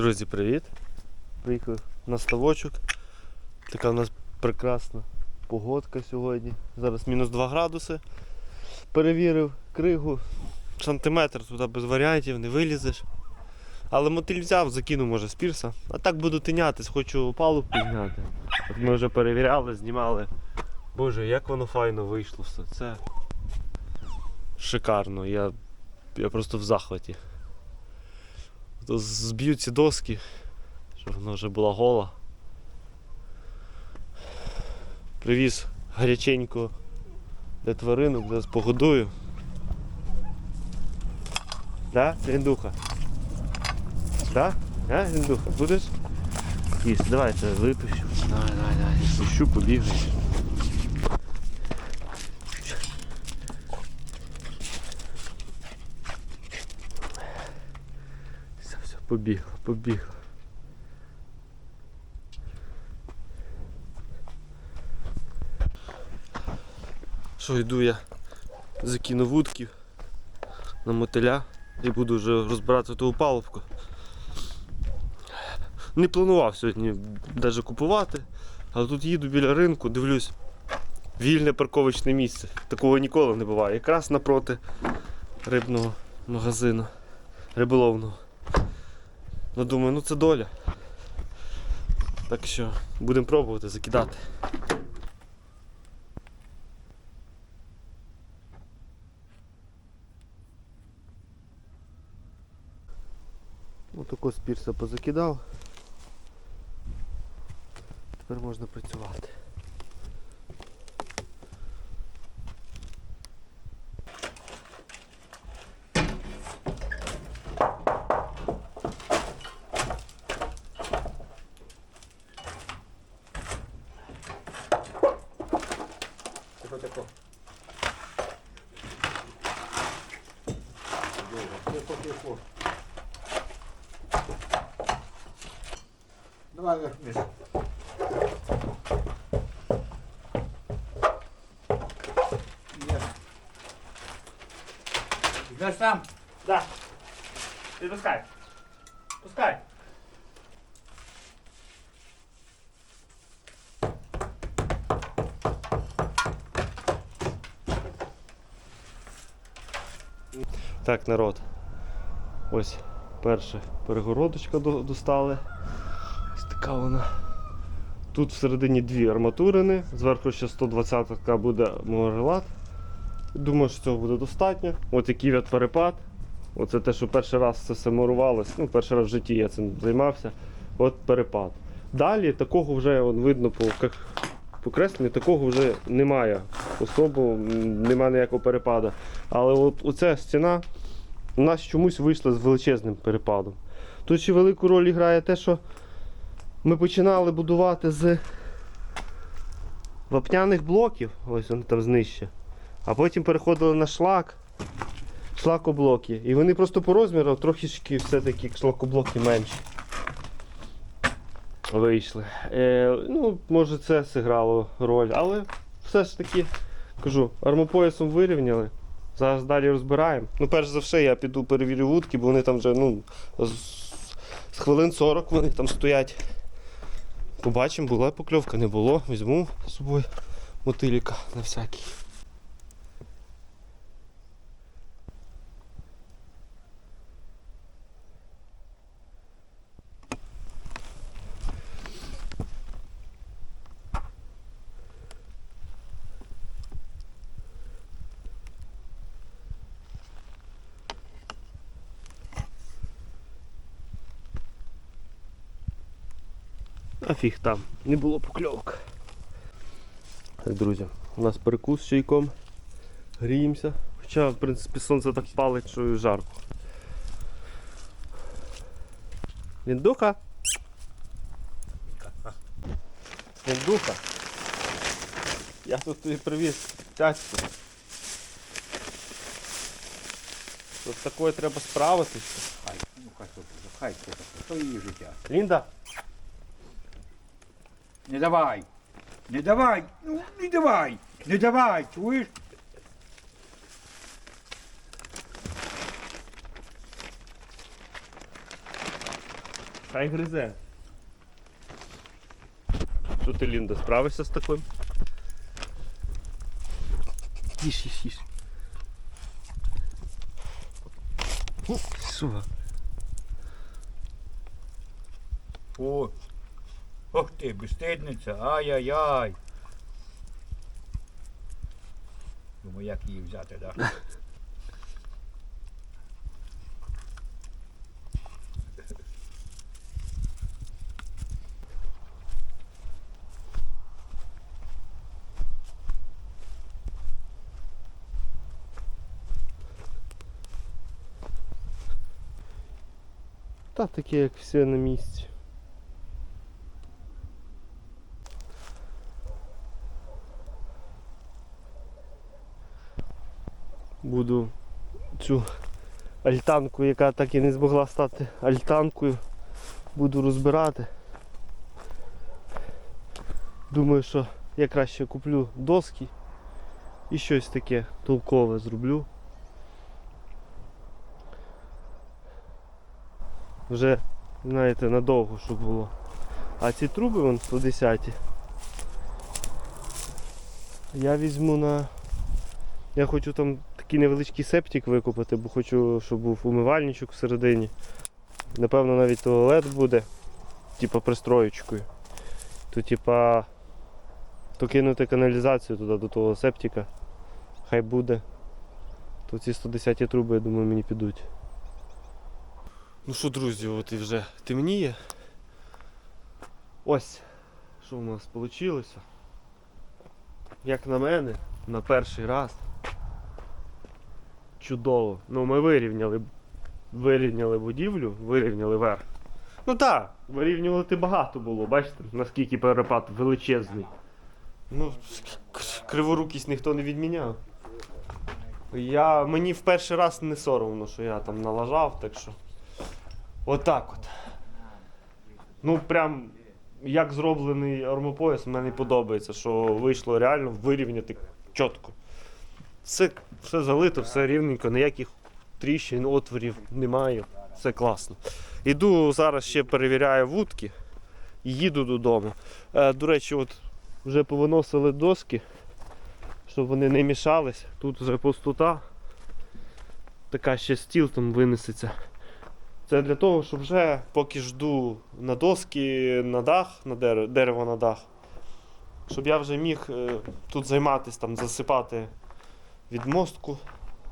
Друзі, привіт! Приїхав на ставочок. Така у нас прекрасна погодка сьогодні. Зараз мінус 2 градуси. Перевірив кригу. Сантиметр туди без варіантів, не вилізеш. Але мотиль взяв, закинув може з пірса. А так буду тинятись, хочу опалу підняти. От ми вже перевіряли, знімали. Боже, як воно файно вийшло все. Це шикарно. Я, я просто в захваті. То зб'ю ці доски, щоб вона вже була гола. Привіз гаряченько для тваринок, зараз погодую. Да, Гріндуха? Да? А, Гріндуха, будеш? Їсть, давай це випущу. Давай, давай, давай. Пущу, побігай. Побігла, побігла. Що йду я закину вудків на мотиля і буду вже розбирати ту опалубку. Не планував сьогодні навіть купувати, але тут їду біля ринку, дивлюсь, вільне парковочне місце. Такого ніколи не буває. Якраз напроти рибного магазину, риболовного. Ну думаю, ну це доля. Так що будемо пробувати закидати. Отако з пірса позакидав. Тепер можна працювати. Давай вверх вниз. Є. Сам? Да. Відпускай. Пускай. Так, народ. Ось перша перегородочка до- достали. Ось така вона. Тут всередині дві арматурини, зверху ще 120 буде морелат. Думаю, що цього буде достатньо. От який от перепад. Оце те, що перший раз це все мурувалось. Ну, перший раз в житті я цим займався. От перепад. Далі такого вже от, видно по покресленню, такого вже немає. Особо м, немає ніякого перепаду. Але от оця стіна у нас чомусь вийшла з величезним перепадом. Тут ще велику роль грає те, що ми починали будувати з вапняних блоків, ось вони там знижче. А потім переходили на шлак, шлакоблоки. І вони просто по розміру трохи все-таки шлакоблоки менші. Вийшли. Е, ну, може це зіграло роль, але все ж таки, кажу, армопоясом вирівняли. Зараз далі розбираємо. Ну, перш за все, я піду перевірю вудки, бо вони там вже ну, з, хвилин 40 вони там стоять. Побачимо, була покльовка, не було. Візьму з собою мотиліка на всякий. А фіг там, не було покльовок. Так, друзі, у нас перекус з чайком. Гріємося. Хоча, в принципі, сонце так палить, що і жарко. Ліндуха? Ліндуха? Я тут тобі привіз тячку. Тут з такою треба справитися. Хай, ну хай тут, хай тут, то її життя. Лінда, Не давай! Не давай! Ну, не давай! Не давай, чуєш? Хай гризе. Що ти, Лінда, справишся з таким? Їж, їж, їж. Що? О, ох ти, безстидниця, ай-яй-яй. Думаю, як її взяти, так? Та таке, як все на місці. Буду цю альтанку, яка так і не змогла стати альтанкою, буду розбирати. Думаю, що я краще куплю доски і щось таке толкове зроблю. вже, знаєте, надовго, щоб було. А ці труби вон 110. Я візьму на. Я хочу там такий невеличкий септик викупити, бо хочу, щоб був умивальничок всередині. Напевно, навіть туалет буде, типа пристроєчкою. То типа то кинути каналізацію туди до того септика. Хай буде. То ці 110 труби, я думаю, мені підуть. Ну що, друзі, от і вже темніє. Ось, що в нас вийшло. Як на мене, на перший раз. Чудово. Ну ми вирівняли, вирівняли будівлю, вирівняли верх. Ну так, вирівнювати багато було, бачите, наскільки перепад величезний. Ну, криворукість ніхто не відміняв. Я, мені в перший раз не соромно, що я там налажав, так що. Отак от. Ну прям як зроблений армопояс, мені подобається, що вийшло реально вирівняти чітко. Все, все залито, все рівненько, ніяких тріщин, отворів немає. Все класно. Іду зараз ще перевіряю вудки і їду додому. Е, до речі, от вже повиносили доски, щоб вони не мішались. Тут вже пустота. Така ще стіл там винесеться. Це для того, щоб вже поки жду на доски, на дах, на дерево, дерево на дах, щоб я вже міг е, тут займатися, там, засипати відмостку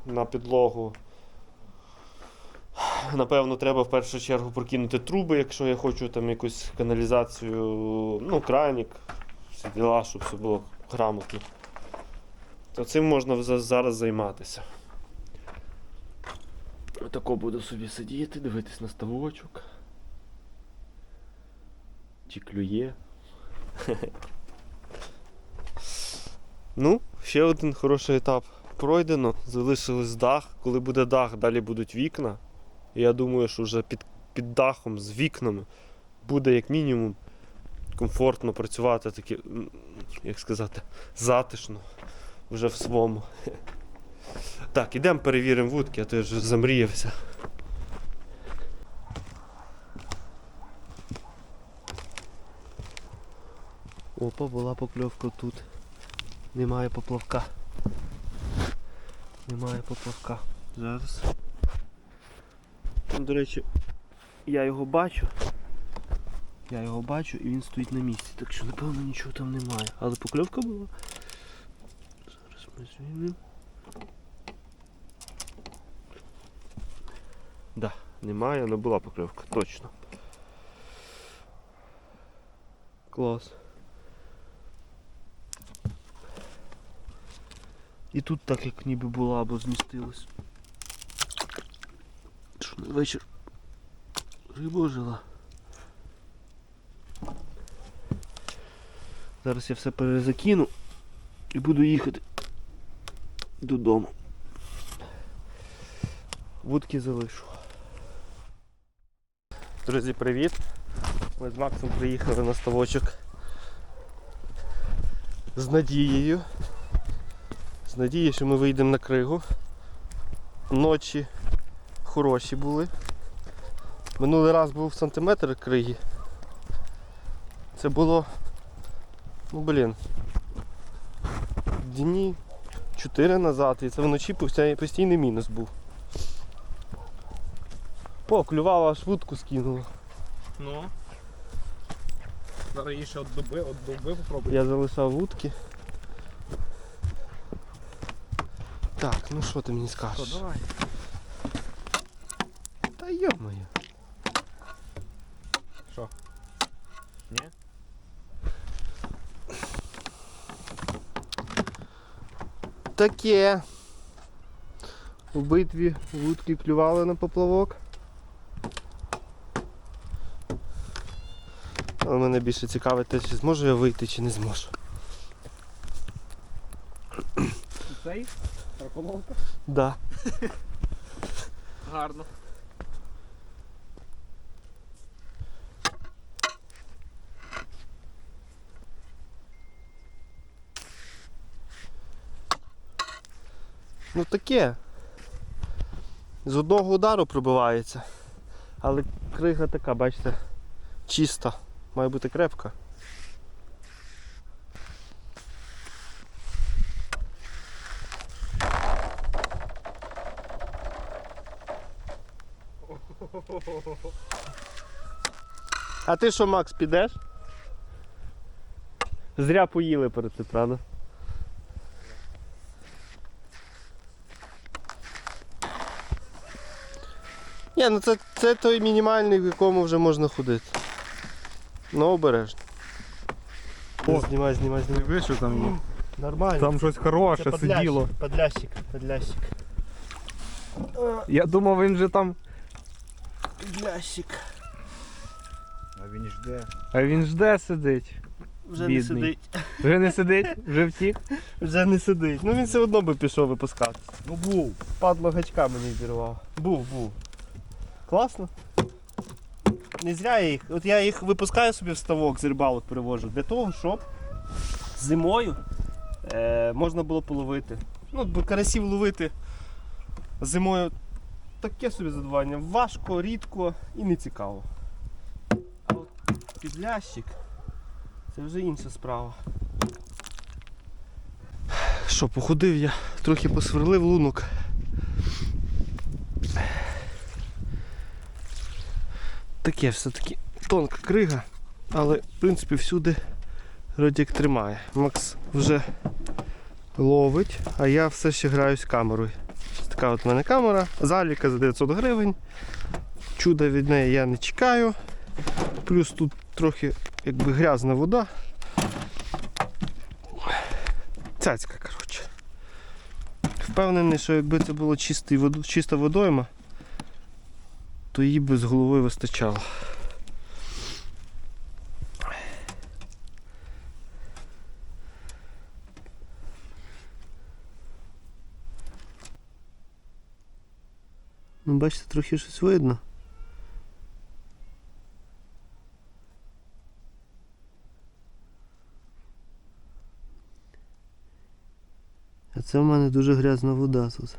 на підлогу. Напевно, треба в першу чергу прокинути труби, якщо я хочу там якусь каналізацію, ну, кранік, всі діла, щоб все було грамотно. То цим можна зараз займатися. Отако буду собі сидіти, дивитись на ставочок. Чи клює. ну, ще один хороший етап пройдено. Залишилось дах. Коли буде дах, далі будуть вікна. І я думаю, що вже під, під дахом з вікнами буде як мінімум комфортно працювати, таке, як сказати, затишно вже в своєму. Так, ідемо перевіримо вудки, а то я вже замріявся. Опа, була покльовка тут. Немає поплавка. Немає поплавка. Зараз. До речі, я його бачу. Я його бачу і він стоїть на місці, так що напевно нічого там немає. Але покльовка була. Зараз ми звільнимо. Да, немає, але була покльовка, точно. Клас. І тут так як ніби була або змістилась. Що на вечір риба жила. Зараз я все перезакину і буду їхати додому. Вудки залишу. Друзі, привіт! Ми з Максом приїхали на ставочок з надією. З що ми вийдемо на кригу. Ночі хороші були. Минулий раз був сантиметр криги. Це було. Ну блін. Дні 4 назад, і це вночі постійний мінус був. О, клювала аж вудку скинула. Ну. Зараз її ще от доби, от доби попробуй. Я залишав вудки. Так, ну що ти мені скажеш? давай. Та йо-моє. Що? Ні? Таке. У битві вудки клювали на поплавок. Але мене більше цікавить те, чи зможу я вийти, чи не зможу. Цей? Проколовка? Да. Гарно. Ну таке. З одного удару пробивається. Але крига така, бачите, чиста. Має бути крепка. А ти що, Макс, підеш? Зря поїли перед цим, правда? Ні, ну це, це той мінімальний, в якому вже можна ходити. Ну, обережно. О. Знімай, знімай, знімай. Дивись, що там є. Нормально. Там щось хороше сиділо. Подлящик, подлящик. Я думав, він же там. Подлящик. А він жде. А він жде сидить. Вже Бідний. не сидить. Вже не сидить, вже втік. Вже не сидить. Ну він все одно би пішов випускати. Ну був. Падло гачка мені зірвав. Був, був. Класно. Не зря я їх. От я їх випускаю собі в ставок з рибалок привожу для того, щоб зимою е, можна було половити. Ну, бо карасів ловити зимою таке собі задоволення. Важко, рідко і не цікаво. А от підлящик це вже інша справа. Що, походив я, трохи посверлив лунок. Таке все-таки тонка крига, але в принципі всюди родік тримає. Макс вже ловить, а я все ще граюсь камерою. Така от в мене камера, заліка за 900 гривень. Чуда від неї я не чекаю. Плюс тут трохи якби грязна вода. Цяцька, коротше. Впевнений, що якби це було чиста водойма, то її би з головою вистачало. Ну, бачите, трохи щось видно. А це в мене дуже грязна вода тут.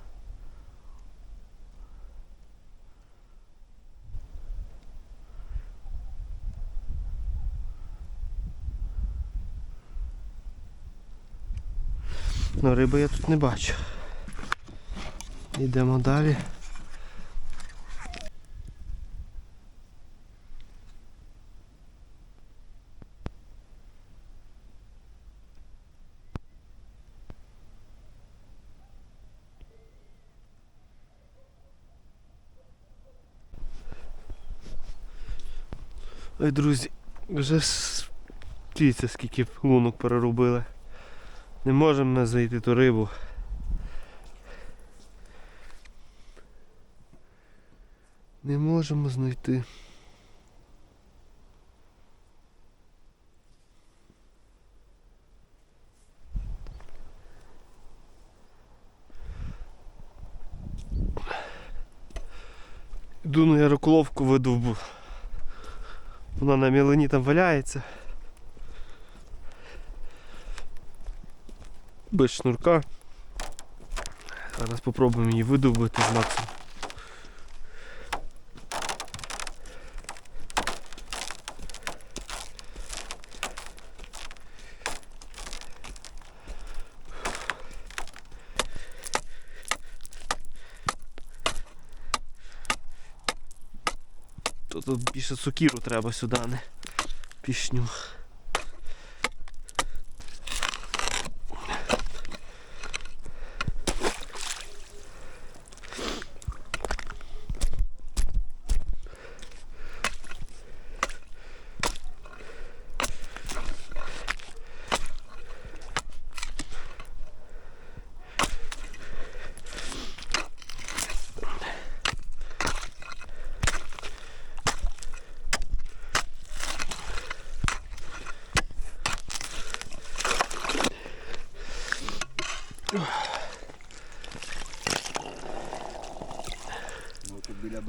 Ну, риби я тут не бачу. Йдемо далі. Ой, друзі, вже дивіться, скільки лунок переробили. Не можемо ми знайти ту рибу. Не можемо знайти. Іду на яроколовку веду, вона на мілені там валяється. Без шнурка. Зараз спробуємо її видовбити з Максом. Просто більше цукіру треба сюди, не пішню.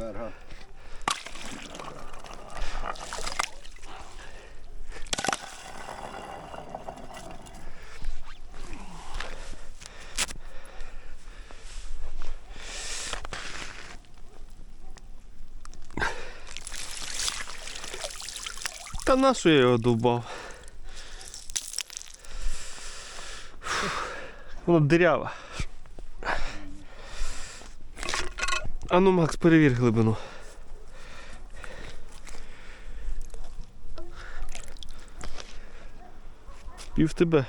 Берега. Та на що я його довбав? Воно дирява. А ну, Макс, перевір глибину. Пів тебе.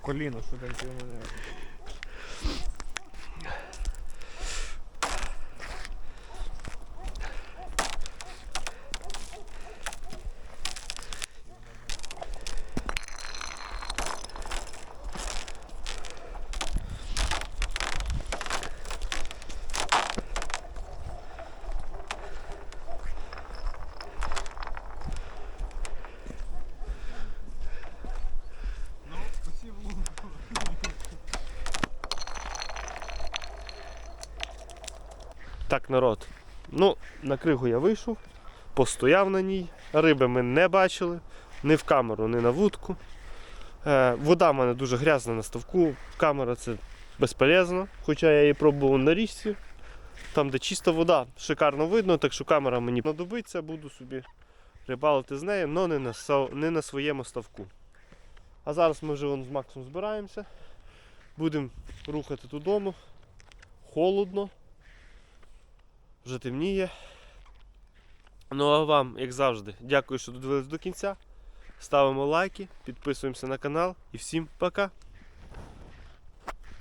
Коліно, що там у мене. Так, народ. Ну, на кригу я вийшов, постояв на ній. Риби ми не бачили, ні в камеру, ні на вудку. Е, вода в мене дуже грязна на ставку. Камера це безполезно, хоча я її пробував на річці. Там, де чиста вода, шикарно видно, так що камера мені знадобиться, буду собі рибалити з нею, але не на, не на своєму ставку. А зараз ми вже вон з Максом збираємося. Будемо рухати додому. Холодно вже темніє. Ну а вам, як завжди, дякую, що додивились до кінця. Ставимо лайки, підписуємося на канал і всім пока!